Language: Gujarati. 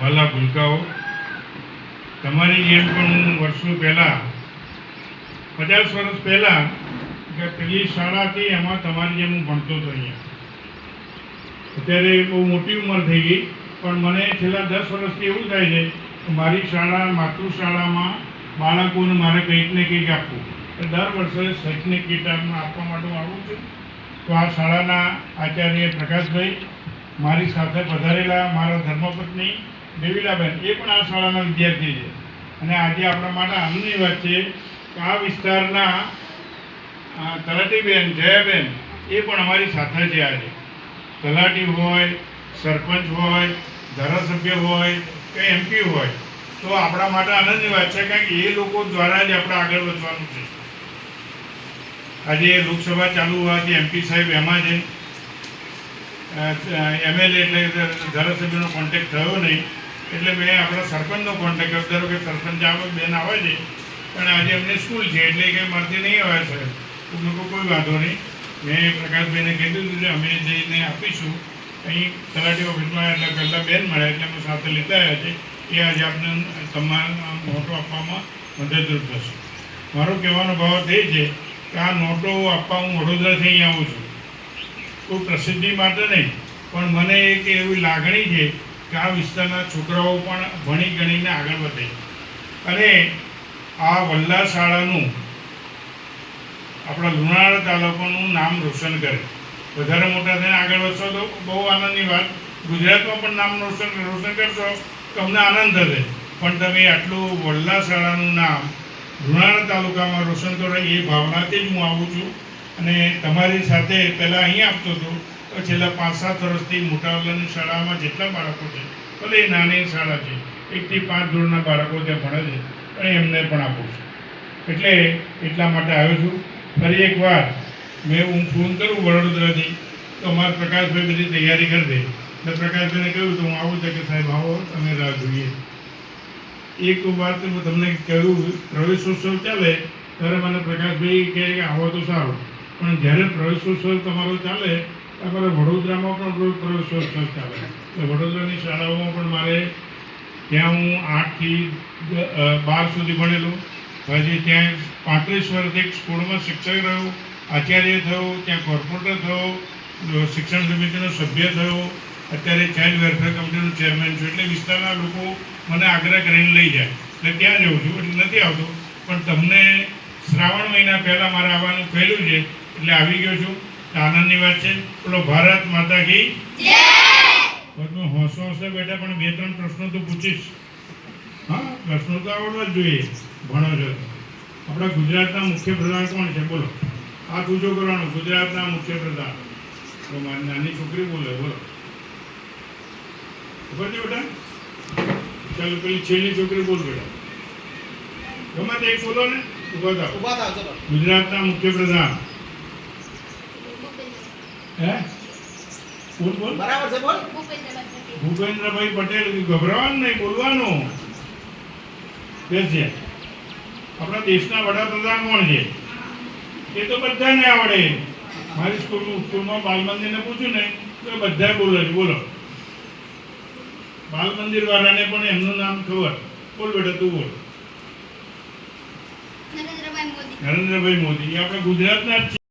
વાલા ભૂલકાઓ, તમારી જેમ પણ હું વર્ષો પહેલાં, પચાસ વર્ષ પહેલાં, કે પેલી શાળા હતી એમાં તમારી જેમ હું ભણતો હતો અહીંયા. અત્યારે બહુ મોટી ઉંમર થઈ ગઈ, પણ મને છેલ્લા દસ વર્ષથી એવું થાય છે કે મારી શાળા, માતૃશાળામાં બાળકોને મારે કંઈક ને કંઈક આપવું. દર વર્ષે શૈક્ષણિક કિતાબમાં આપવા માટે આવું છું. તો આ શાળાના આચાર્ય પ્રકાશભાઈ મારી સાથે પધારેલા, મારા ધર્મપત્ની દેવીલાબેન, એ પણ આ શાળાના વિદ્યાર્થી છે. અને આજે આપણા માટે આનંદની વાત છે કે આ વિસ્તારના તલાટીબેન, જયાબેન, એ પણ અમારી સાથે છે આજે. તલાટી હોય, સરપંચ હોય, ધારાસભ્ય હોય કે એમપી હોય. તો આપણા માટે આનંદની વાત છે કારણ કે એ લોકો દ્વારા જ આપણે આગળ વધવાનું છે. આજે લોકસભા ચાલુ હોવાથી એમપી સાહેબ એમાં છે. એમએલએ એટલે ધારાસભ્યનો કોન્ટેક્ટ થયો નહીં. એટલે મેં આપણા સરપંચનો કોન્ટેક કર્યો. ધારો કે સરપંચ આવે, બેન આવે છે, પણ આજે અમને સ્કૂલ છે, એટલે કે મારથી નહીં આવે સાહેબ તો લોકો કોઈ વાંધો નહીં. મેં પ્રકાશભાઈને કીધું હતું કે અમે જઈને આપીશું, અહીં તલાટી ઓફિસમાં એટલે પહેલાં બેન મળ્યા એટલે અમે સાથે લેતા આવ્યા છે એ આજે આપને તમારા નોટો આપવામાં મદદરૂપ થશે. મારો કહેવાનો ભાવ એ છે કે આ નોટો આપવા હું વડોદરાથી અહીં આવું છું. કોઈ પ્રસિદ્ધિ માટે નહીં, પણ મને એક એવી લાગણી છે આ વિસ્તારના છોકરાઓ પણ ભણી ગણીને આગળ વધે. અને આ વલ્લા શાળાનું આપણા લુણાવાડા તાલુકાનું નામ રોશન કરે. વધારે મોટા થઈને આગળ વધશો તો બહુ આનંદની વાત. ગુજરાતમાં પણ નામ રોશન રોશન કરશો તો અમને આનંદ થશે. પણ તમે આટલું વલ્લા શાળાનું નામ લુણાવાડા તાલુકામાં રોશન કરો એ ભાવનાથી જ હું આવું છું. અને તમારી સાથે પહેલાં અહીં આપતો હતો, તો છેલ્લા પાંચ સાત વર્ષથી મોટાવલાની શાળામાં જેટલા બાળકો છે, ભલે એ નાની શાળા છે, એકથી પાંચ ધોરણના બાળકો ત્યાં ભણે છે અને એમને પણ આપું છું. એટલે એટલા માટે આવ્યો છું. ફરી એકવાર મેં હું ફોન કરું વડોદરાથી, તો અમારા પ્રકાશભાઈ બધી તૈયારી કરી દે. એટલે પ્રકાશભાઈને કહ્યું, તો હું આવું છે કે સાહેબ આવો, તમે રાહ જોઈએ. એક વાત હું તમને કહ્યું પ્રવેશોત્સવ ચાલે, ત્યારે મને પ્રકાશભાઈ કહે કે, આવો તો સારું. પણ જ્યારે પ્રવેશોત્સવ તમારો ચાલે ત્યારે વડોદરામાં પણ પ્ર- પ્રવેશોત્સવ ચાલે. એટલે વડોદરાની શાળાઓમાં પણ મારે ત્યાં હું આઠથી બાર સુધી ભણેલો. પછી ત્યાં પાંત્રીસ વર્ષ એક સ્કૂલમાં શિક્ષક રહ્યો, આચાર્ય થયો, ત્યાં કોર્પોરેટર થયો શિક્ષણ સમિતિનો સભ્ય થયો, અત્યારે ચાઇલ્ડ વેલફેર કમિટીનો ચેરમેન છું. એટલે વિસ્તારના લોકો મને આગ્રહ કરીને લઈ જાય. એટલે ત્યાં જઉં છું, એટલે નથી આવતો. પણ તમને શ્રાવણ મહિના પહેલાં મારે આવવાનું કહેલું છે એટલે આવી ગયો છું. આનંદની વાત છે. બોલો ભારત માતા કી બધું હોંશો હશે બેટા પણ બે ત્રણ પ્રશ્નો તો પૂછીશ. હા પ્રશ્નો તો આવડવા જ જોઈએ. ભણો છો આપણા ગુજરાતના મુખ્ય પ્રધાન કોણ છે? બોલો. આ પૂછો કરવાનું ગુજરાતના મુખ્ય પ્રધાન તો મારી નાની છોકરી બોલે બોલો. ખબર છે બેટા? ચાલો પેલી છેલ્લી છોકરી બોલ બેટા. ગમે તે એક બોલો ને ઊભા થાવ. ગુજરાતના મુખ્ય પ્રધાન હે? બોલ બોલ. બરાબર છે બોલ. ભૂપેન્દ્રભાઈ પટેલ ગભરાવાનું નહીં બોલવાનું. બેસ આપણા દેશના વડાપ્રધાન કોણ છે? એ તો બધાને આવડે. મારી સ્કૂલ સ્કૂલમાં બાલ મંદિરને પૂછ્યું ને તો એ બધા બોલે છે. બોલો. બાલ મંદિર વાળાને પણ એમનું નામ ખબર. બોલ બેટા તું બોલ. નરેન્દ્રભાઈ મોદી. નરેન્દ્રભાઈ મોદી. એ આપણા ગુજરાતના જ છે.